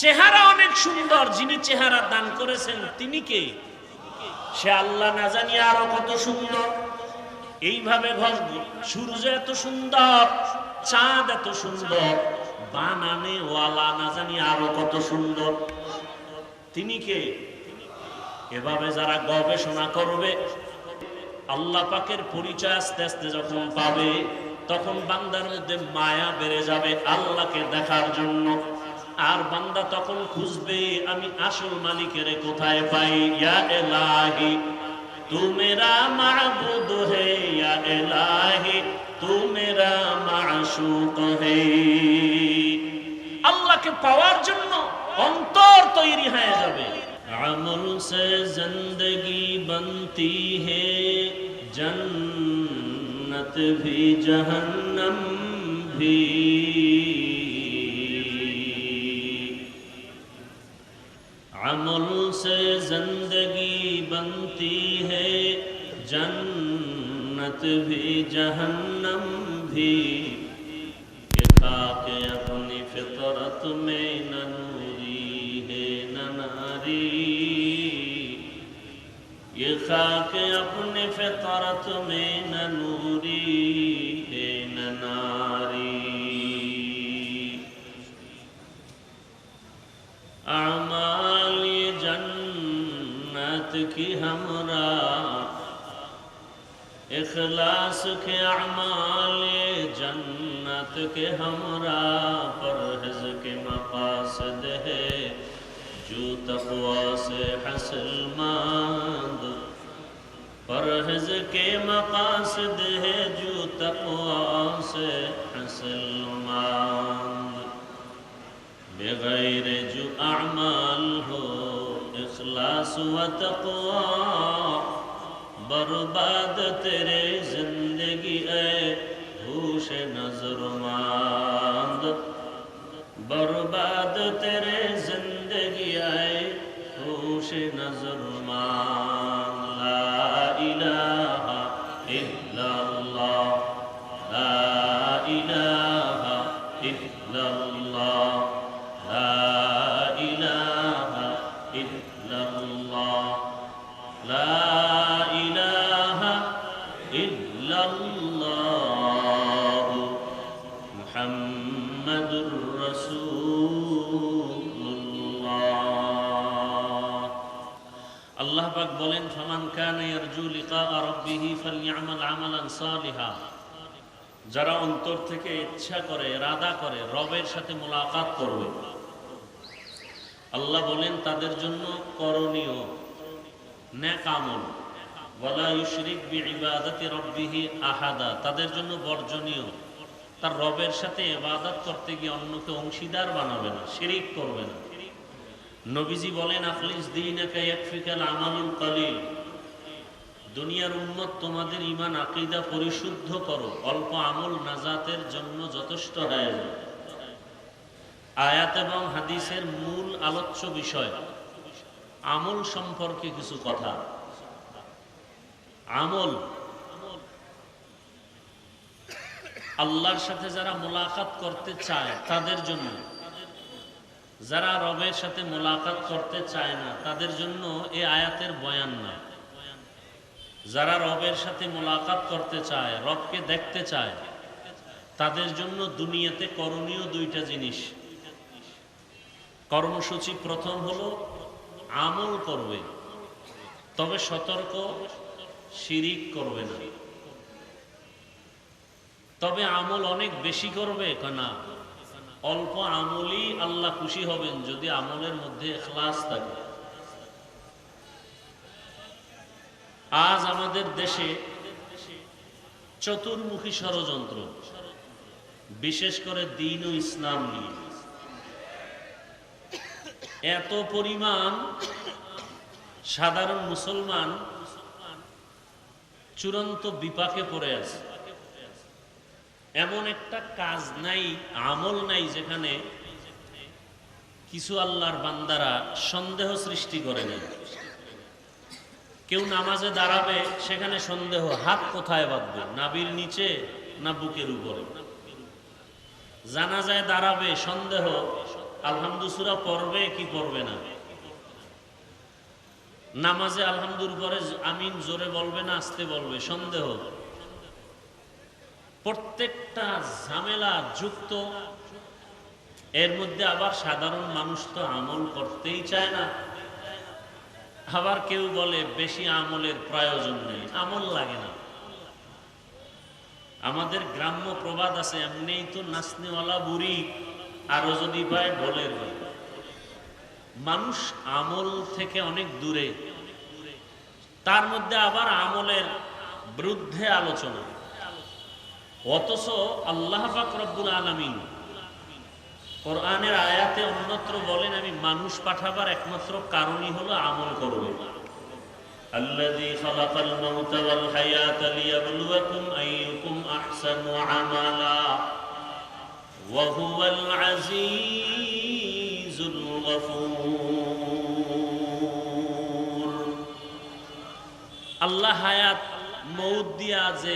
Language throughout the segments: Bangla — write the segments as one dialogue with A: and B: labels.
A: চেহারা অনেক সুন্দর, যিনি চেহারা দান করেছেন, তিনি কে? সে আল্লাহ না জানি আরও কত সুন্দর। এইভাবে সূর্য এত সুন্দর, চাঁদ এত সুন্দর বানানে ওয়ালা না জানি আরও কত সুন্দর। তিনি কে? এভাবে যারা গবেষণা করবে, আল্লাহ পাকের পরিচয় আস্তে আস্তে যখন পাবে, তখন বান্দার মধ্যে মায়া বেড়ে যাবে আল্লাহকে দেখার জন্য। আর বান্দা তখন খুঁজবে, আমি আসল মালিকের কোথায় পাই? ইয়া এলাহি তু মেরা মাবুদ হে, ইয়া এলাহি তু মেরা মাশুক হে। আল্লাহকে পাওয়ার জন্য অন্তর তৈরি হয়ে যাবে। আমল সে জিন্দগি বনতি হে, জন্নত ভি জহন্নম ভি। عمل سے زندگی بنتی ہے۔ جنت بھی، جہنم بھی۔ یہ خاک اپنی فطرت میں نہ نوری ہے، نہ ناری۔ یہ خاک اپنی فطرت میں نہ نوری۔ کی ہمرا۔ اخلاص کے اعمال جنت کے ہمرا پرہز کے مقاصد ہے جو تقوی سے حسل ماند پرہز کے مقاصد ہے جو تقوی سے حسل ماند بغیر جو اعمال ہو اخلاص و تقوا برباد تیرے زندگی اے ہوش نظر ماند برباد تیرے زندگی اے ہوش نظر ماند لا الہ الا اللہ لا الہ الا اللہ لا الہ الا اللہ বলেন, ফামান কানা ইয়ারজু লিকা রাব্বিহি আমালান সালিহা। যারা অন্তর থেকে ইচ্ছা করে রাদা করে, রবের সাথে মোলাকাত করবে। আল্লাহ বলেন, তাদের জন্য করণীয় ন্যাক আমল। ওয়ালা ইউশরিক বিইবাদাতি রাব্বিহি আহাদা। তাদের জন্য বর্জনীয়। তার রবের সাথে ইবাদত করতে গিয়ে অন্যকে অংশীদার বানাবে না, শিরিক করবে না। নবীজি বলেন, আখলিস দীনাকা ইয়াকফিকাল আমালুল কালিল। দুনিয়ার উম্মত, তোমাদের ইমান আকিদা পরিশুদ্ধ করো। অল্প আমল নাজাতের জন্য যথেষ্ট হয়ে যায় আয়াত এবং হাদিসের মূল আলোচ্য বিষয়, আমল সম্পর্কে কিছু কথা। আমল, আল্লাহর সাথে যারা মোলাকাত করতে চায় তাদের জন্য। যারা রবের সাথে মোলাকাত করতে চায় না, তাদের জন্য এ আয়াতের বয়ান নয়। যারা রবের সাথে মোলাকাত করতে চায়, রবকে দেখতে চায়, তাদের জন্য দুনিয়াতে করণীয় দুইটা জিনিস। কর্মসূচি প্রথম হলো আমল করবে, তবে সতর্ক, শিরিক করবে না। তবে আমল অনেক বেশি করবে? না। অল্প আমলই আল্লাহ খুশি হবেন যদি আমলের মধ্যে এখলাস থাকে। আজ আমাদের দেশে চতুর্মুখী ষড়যন্ত্র, বিশেষ করে দিন ও ইসলাম নিয়ে। এত পরিমাণ সাধারণ মুসলমান চূড়ান্ত বিপাকে পড়ে আছে। এমন একটা কাজ নাই, আমল নাই যেখানে কিছু আল্লাহর বান্দারা সন্দেহ সৃষ্টি করে নাই কেউ নামাজে দাঁড়াবে, সেখানে সন্দেহ, হাত কোথায় বাঁধবে? নাবির নিচে না বুকের উপরে? জানাজায় দাঁড়াবে, সন্দেহ, আলহামদুসুরা পড়বে কি পড়বে না? নামাজে আলহামদুর পরে আমিন জোরে বলবে না, আসতে বলবে, সন্দেহ। প্রত্যেকটা ঝামেলা যুক্ত, এর মধ্যে আবার সাধারণ মানুষ তো আমল করতেই চায় না। আবার কেউ বলে, বেশি আমলের প্রয়োজন নেই, আমল লাগে না। আমাদের গ্রাম্য প্রবাদ আছে এমনিই তো নাচনেওয়ালা বুড়ি, আরও যদি পায় হয় মানুষ আমল থেকে অনেক দূরে, তার মধ্যে আবার আমলের বিরুদ্ধে আলোচনা। অথচ আল্লাহ পাক রব্বুল আলামিন কোরআনের আয়াতে অন্যত্র বলেন আমি মানুষ পাঠাবার একমাত্র কারণই হলো আমল করবে الذي خلق الموت والحياة ليبلوكم أيكم أحسن عملا وهو العزيز الغفور আল্লাহ হায়াত মৌত দিয়া যে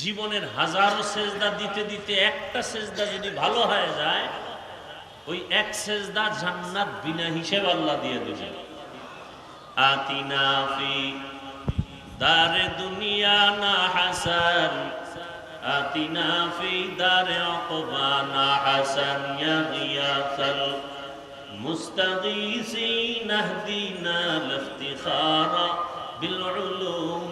A: জীবনের হাজারো সেজদা দিতে দিতে একটা সেজদা যদি ভালো হয়ে যায়, ওই এক সেজদা জান্নাত বিনা হিসেব আল্লাহ দিয়ে দেবে। আতিনাফি দারে দুনিয়া না হাসান আতিনাফি দারে অকবা না হাসান, ইয়া গিয়াসাল মুস্তাগীসি নাহদিনা লাফতিখারা বিল উলুম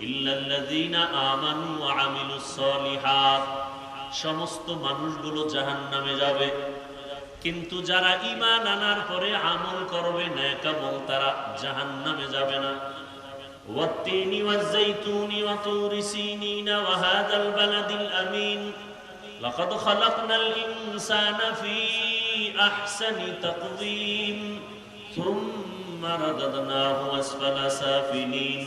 A: إلا الذين آمنوا وعملوا الصالحات সমস্ত মানুষগুলো জাহান নামে যাবে কিন্তু যারা ইমান আনার পরে আমল করবে ন্যাকামল তারা জাহান নামে যাবে না والتين والزيتون وطور سينين وهذا البلد الأمين لقد خلقنا الإنسان في أحسن تقويم ثم رددناه أسفل سافلين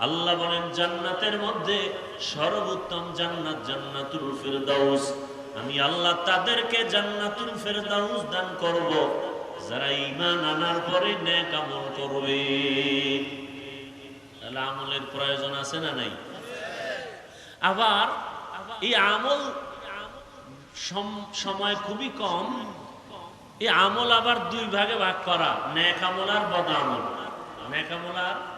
A: আল্লাহ বলেন, জান্নাতের মধ্যে সর্বোত্তম জান্নাত জান্নাতুল ফিরদাউস। আমি আল্লাহ তাদেরকে জান্নাতুল ফেরদাউস দান করব। যারা ঈমান আনার পরে নেক আমল করবে। তাহলে আমলের প্রয়োজন আছে না নাই? আবার এই আমল সম- সময় খুবই কম। এই আমল আবার দুই ভাগে ভাগ করা। ন্যাক আমল আর বদ আমল। ন্যাক আমল আর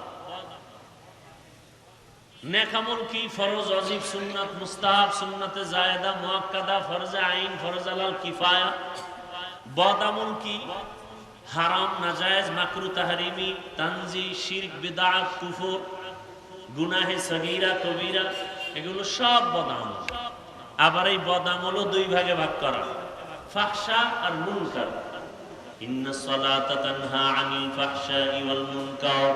A: এগুলো সব বদামল আবার এই বদামলও দুই ভাগে ভাগ করা। ফাহশা আর মুনকার। ইন্না সলাতা তানহা আনিল মুনকার।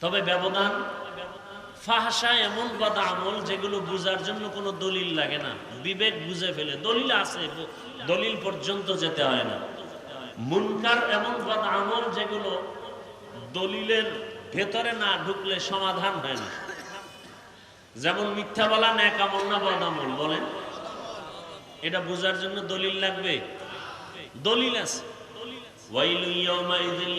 A: তবে ব্যবধান ফাহসা এমন বদা আমল যেগুলো বুঝার জন্য কোনো দলিল লাগে না। বিবেক বুঝে ফেলে। দলিল আছে, দলিল পর্যন্ত যেতে হয় না। মুনকার এমন বদা আমল যেগুলো দলিলের ভেতরে না ঢুকলে সমাধান হয় না। যেমন মিথ্যা বলা, ন্যাক আমল না বদ আমল, বলেন। এটা বোঝার জন্য দলিল লাগবে? দলিল আছে। ওয়াইলু ইয়াউমাইযিল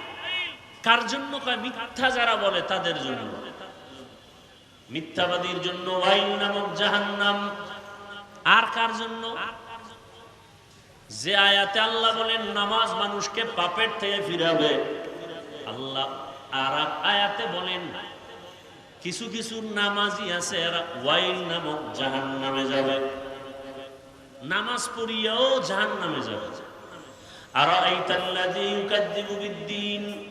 A: কার জন্য মিথ্যা যারা বলে তাদের জন্য। মিথ্যাবাদীর জন্য ওয়াইল নামক জাহান্নাম। আর কার জন্য? যে আয়াতে আল্লাহ বলেন, নামাজ মানুষকে পাপের থেকে ফিরাবে। আল্লাহ আর আয়াতে বলেন, কিছু কিছু নামাজি আছে, এরা ওয়াইল নামক জাহান নামে যাবে। নামাজ পড়িয়াও জাহান নামে যাবে। আর আইতাল্লাযী ইউকাদ্দিবু বিদ্দীন।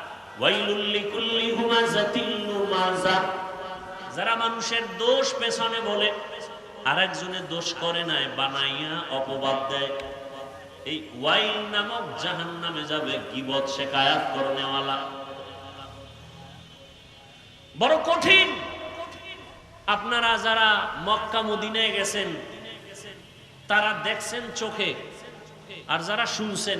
A: যারা মানুষের দোষ পেছনে বলে আরেকজনের দোষ করে নাই, বানাইয়া অপবাদ দেয়। এই ওয়াইল নামক জাহান নামে যাবে গিবত শেখায়াত করনেওয়ালা। বড় কঠিন। আপনারা যারা মক্কা মদিনায় গেছেন, তারা দেখছেন চোখে, আর যারা শুনছেন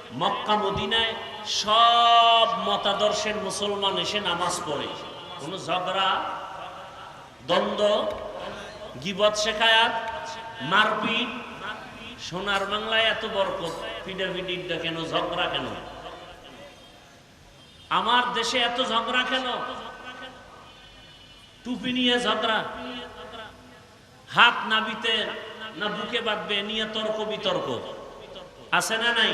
A: মক্কা মদিনায় সব মতাদর্শের মুসলমান এসে নামাজ পড়ে। কোনো ঝগড়া, দ্বন্দ্ব, গিবত শেখায়াত, মারপিট, সোনার বাংলায় এত বরকত পিডাপিডিটা কেন, ঝগড়া কেন? আমার দেশে এত ঝগড়া কেন? টুপি নিয়ে ঝগড়া। হাত নাবিতে না বুকে বাঁধবে, নিয়ে তর্ক বিতর্ক আছে না নাই?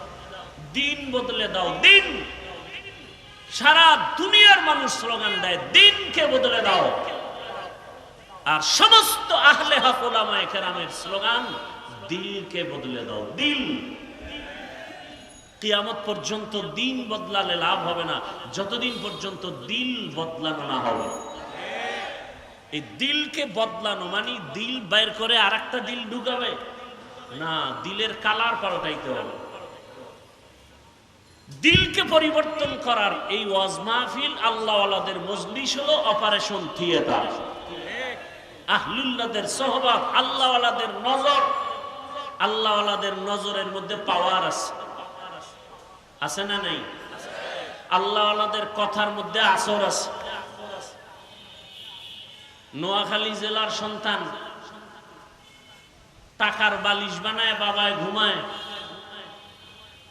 A: দিন বদলে দাও, দিন। সারা দুনিয়ার মানুষ স্লোগান দেয়, দিনকে বদলে দাও। আর সমস্ত আহলে কেরামের স্লোগান, দিলকে বদলে দাও, দিল। কিয়ামত পর্যন্ত দিন বদলালে লাভ হবে না, যতদিন পর্যন্ত দিল বদলানো না হবে। এই দিলকে বদলানো মানে দিল বাইর করে আর একটা দিল ঢুকাবে। না, দিলের কালার পাল্টাইতে হবে। দিলকে পরিবর্তন করার এই ওয়াজ মাহফিল আল্লাহওয়ালাদের মজলিস হলো অপারেশন থিয়েটার। আহলুল্লাদের সহবাদ আল্লাহওয়ালাদের নজর আল্লাহওয়ালাদের নজরের মধ্যে পাওয়ার আছে। আছে না নাই? আল্লাহওয়ালাদের কথার মধ্যে আসর আছে। নোয়াখালী জেলার সন্তান, টাকার বালিশ বানায়, বাবায় ঘুমায়।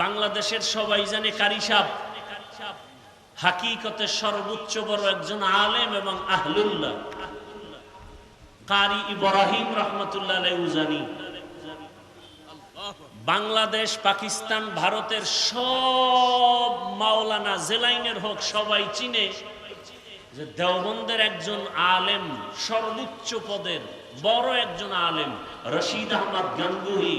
A: বাংলাদেশের সবাই জানে কারিসাব হাকিকতে সর্বোচ্চ বড় একজন আলেম এবং আহলুল্লাহ। কারি ইব্রাহিম রহমতুল্লাহ উজানি। বাংলাদেশ, পাকিস্তান, ভারতের সব মাওলানা জেলাইনের হোক সবাই চিনে যে দেওবন্দের একজন আলেম, সর্বোচ্চ পদের বড় একজন আলেম, রশিদ আহমদ গাঙ্গুহি।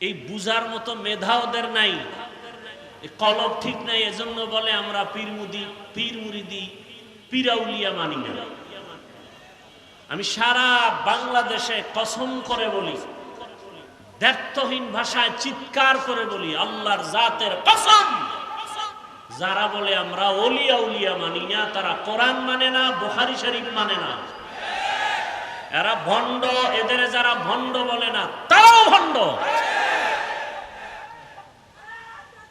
A: এই বুজার মতো মেধা ওদের নাই। কলব ঠিক নাই, এজন্য বলে আমরা পীর মুদি, পীর মুরিদি, পীরাউলিয়া মানি না। আমি সারা বাংলাদেশে কসম করে বলি দ্ব্যর্থহীন ভাষায় চিৎকার করে বলি, আল্লাহর জাতের কসম। যারা বলে আমরা ওলিয়া উলিয়া মানি না, তারা কোরআন মানে না, বুখারি শরীফ মানে না। এরা ভণ্ড, এদের যারা ভণ্ড বলে না, তারাও ভণ্ড।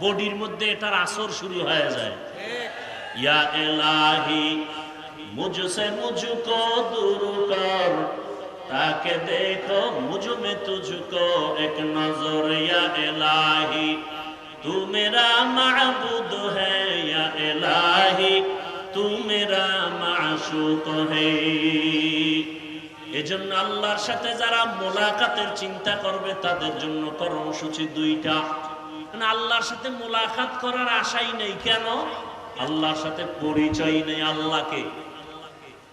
A: বডির মধ্যে এটার আসর শুরু হয়ে যায়। ইয়া এলাহি মুজসে মুঝকো দূর কর। তাকে দেখো মুঝ মে তুঝকো এক নজর। ইয়া এলাহি তু মেরা মাবুদ হে। ইয়া এলাহি তু মেরা মাশুক হে। এজন্য আল্লাহর সাথে যারা মোলাকাতের চিন্তা করবে, তাদের জন্য কর্মসূচি দুইটা। মানে আল্লাহর সাথে মোলাকাত করার আশাই নেই। কেন? আল্লাহর সাথে পরিচয় নেই আল্লাহকে।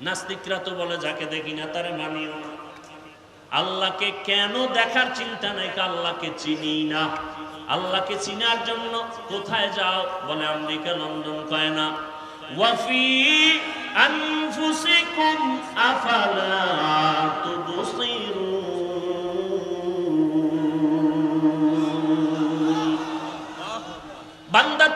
A: নাস্তিকরা তো বলে, যাকে দেখি না তারে মানিও না। আল্লাহকে কেন দেখার চিন্তা নাই? আল্লাহকে চিনি না। আল্লাহকে চিনার জন্য কোথায় যাও? বলে, আমেরিকা, লন্ডন কয় না। ওয়াফি আনফুসিকুম আফালা তুবসিরুন?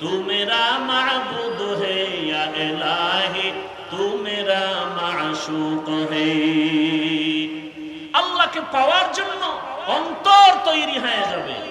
A: তু মেরা মাবুদ হে ইয়া এলাহি তু মেরা মাশুক হে আল্লাহকে পাওয়ার জন্য অন্তর তৈরি হয়ে যাবে